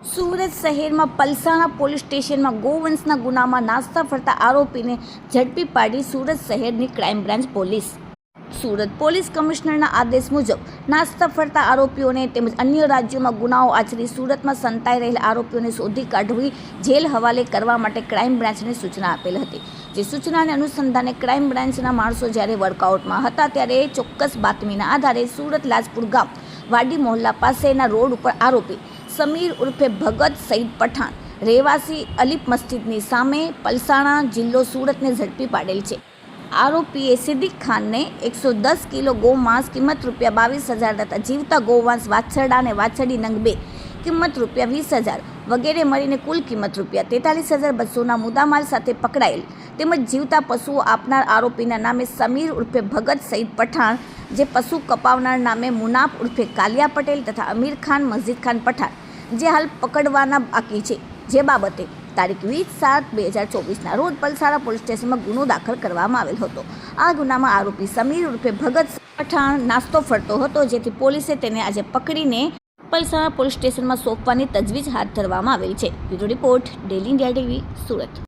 સુરત શહેરમાં પલસાણા પોલીસ સ્ટેશનમાં ગોવંશના ગુનામાં નાસ્તા ફરતા આરોપીને ઝડપી પાડી સુરત શહેરની crime branch police. Surat police કમિશનરના આદેશ મુજબ નાસ્તા ફરતા આરોપીઓને તેમજ અન્ય રાજ્યોમાં ગુનાઓ આચરી સુરતમાં સંતાઈ રહેલા આરોપીઓને શોધી કાઢવી જેલ હવાલે કરવા માટે ક્રાઇમ બ્રાન્ચને સૂચના આપેલ હતી. જે સૂચનાને અનુસંધાને ક્રાઇમ બ્રાન્ચના માણસો જ્યારે વર્કઆઉટમાં હતા ત્યારે ચોક્કસ બાતમીના આધારે સુરત લાજપુર ગામ વાડી મોહલ્લા પાસેના રોડ ઉપર આરોપી સમીર ઉર્ફે ભગત સઈદ પઠાણ રહેવાસી અલીપ મસ્જિદની સામે પલસાણા જિલ્લો સુરતને ઝડપી પાડેલ છે. આરોપીએ સિદ્દીક ખાનને એકસો દસ કિલો ગૌમાંસ કિંમત રૂપિયા બાવીસ હજાર તથા જીવતા ગોમાંસ વાછરડા અને વાછરડી નંગ બે કિંમત રૂપિયા વીસ હજાર વગેરે મળીને કુલ કિંમત રૂપિયા તેતાલીસ હજાર બસોના મુદ્દામાલ સાથે પકડાયેલ. તેમજ જીવતા પશુઓ આપનાર આરોપીના નામે સમીર ઉર્ફે ભગત સઈદ પઠાણ, જે પશુ કપાવનાર નામે મુનાફ ઉર્ફે કાલિયા પટેલ તથા અમીર ખાન, મસ્જિદ ખાન પઠાણ, જે હાલ પકડવાના બાકી છે. જે બાબતે તારીખ વીસ સાત બે હજાર ચોવીસના રોજ પલસારા પોલીસ સ્ટેશનમાં ગુનો દાખલ કરવામાં આવેલ હતો. આ ગુનામાં આરોપી સમીર ઉર્ફે ભગત પઠાણ નાસ્તો ફરતો હતો, જેથી પોલીસે તેને આજે પકડીને પલસાણા પોલીસ સ્ટેશનમાં સોંપવાની તજવીજ હાથ ધરવામાં આવેલ છે. Bureau report daily India TV Surat.